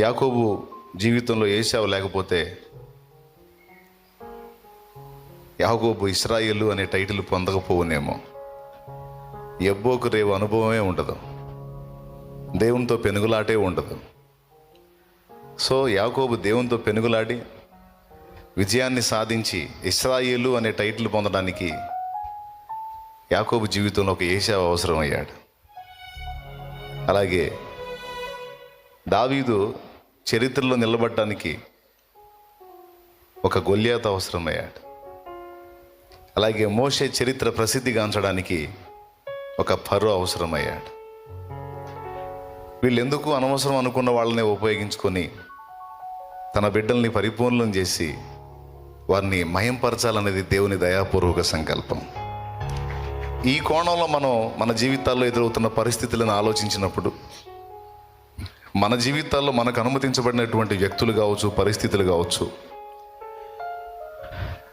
యాకోబు జీవితంలో ఏసావు లేకపోతే యాకోబు ఇస్రాయేలు అనే టైటిల్ పొందకపోవునేమో. ఎబ్బోకు రేవు అనుభవమే ఉండదు. దేవునితో పెనుగులాటే ఉండదు. సో యాకోబు దేవునితో పెనుగులాడి విజయాన్ని సాధించి ఇస్రాయేలు అనే టైటిల్ పొందడానికి యాకోబు జీవితంలో ఒక ఏసావు అవసరం అయ్యాడు అలాగే దావీదు చరిత్రలో నిలబడటానికి ఒక గొల్యాత అవసరమయ్యాడు. అలాగే మోషే చరిత్ర ప్రసిద్ధిగాంచడానికి ఒక పరు అవసరమయ్యాడు. వీళ్ళెందుకు అనవసరం అనుకున్న వాళ్ళని ఉపయోగించుకొని తన బిడ్డల్ని పరిపూర్ణం చేసి వారిని మయంపరచాలనేది దేవుని దయాపూర్వక సంకల్పం. ఈ కోణంలో మనం మన జీవితాల్లో ఎదురవుతున్న పరిస్థితులను ఆలోచించినప్పుడు మన జీవితాల్లో మనకు అనుమతించబడినటువంటి వ్యక్తులు కావచ్చు పరిస్థితులు కావచ్చు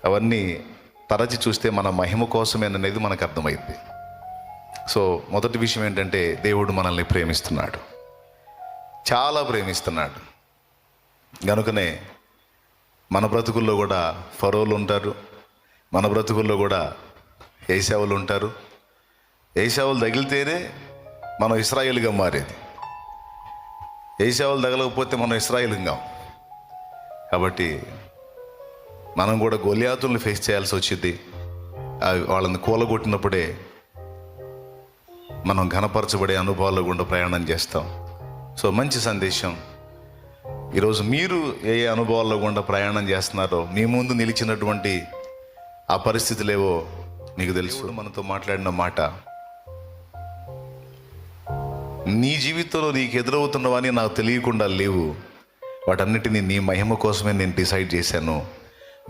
అవన్నీ తరచి చూస్తే మన మహిమ కోసమేననేది మనకు అర్థమైంది. సో మొదటి విషయం ఏంటంటే దేవుడు మనల్ని ప్రేమిస్తున్నాడు. చాలా ప్రేమిస్తున్నాడు. కనుకనే మన బ్రతుకుల్లో కూడా ఫరోలు ఉంటారు మన బ్రతుకుల్లో కూడా ఏసావులు ఉంటారు. ఏసావులు తగిలితేనే మనం ఇస్రాయేల్గా మారేది. ఏసేవాళ్ళు తగలకపోతే మనం ఇస్రాయేల్గా. కాబట్టి మనం కూడా గొలియాతులను ఫేస్ చేయాల్సి వచ్చింది. అవి వాళ్ళని కూలగొట్టినప్పుడే మనం ఘనపరచబడే అనుభవాల్లో గుండా ప్రయాణం చేస్తాం. సో మంచి సందేశం. ఈరోజు మీరు ఏ ఏ అనుభవాల్లో గుండా ప్రయాణం చేస్తున్నారో మీ ముందు నిలిచినటువంటి ఆ పరిస్థితులేవో మీకు తెలుసు. మనతో మాట్లాడిన మాట నీ జీవితంలో నీకు ఎదురవుతున్నవని నాకు తెలియకుండా లేవు. వాటన్నిటినీ నీ మహిమ కోసమే నేను డిసైడ్ చేశాను.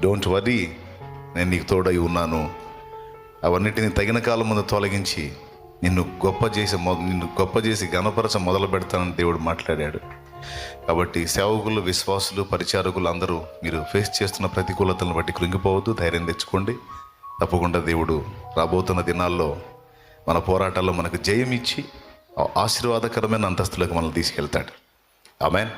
డోంట్ వరీ నేను నీకు తోడై ఉన్నాను. అవన్నిటిని తగిన కాలం ముందు తొలగించి నిన్ను గొప్ప చేసి నిన్ను గొప్ప చేసి గణపరచ మొదలు పెడతానని దేవుడు మాట్లాడాడు. కాబట్టి సేవకులు విశ్వాసులు పరిచారకులు అందరూ మీరు ఫేస్ చేస్తున్న ప్రతికూలతలను బట్టి కృంగిపోవద్దు ధైర్యం తెచ్చుకోండి. తప్పకుండా దేవుడు రాబోతున్న దినాల్లో మన పోరాటాల్లో మనకు జయం ఇచ్చి ఆశీర్వాదకరమైన అంతస్తులకు మనల్ని తీసుకెళ్తాడు. ఆమెన్.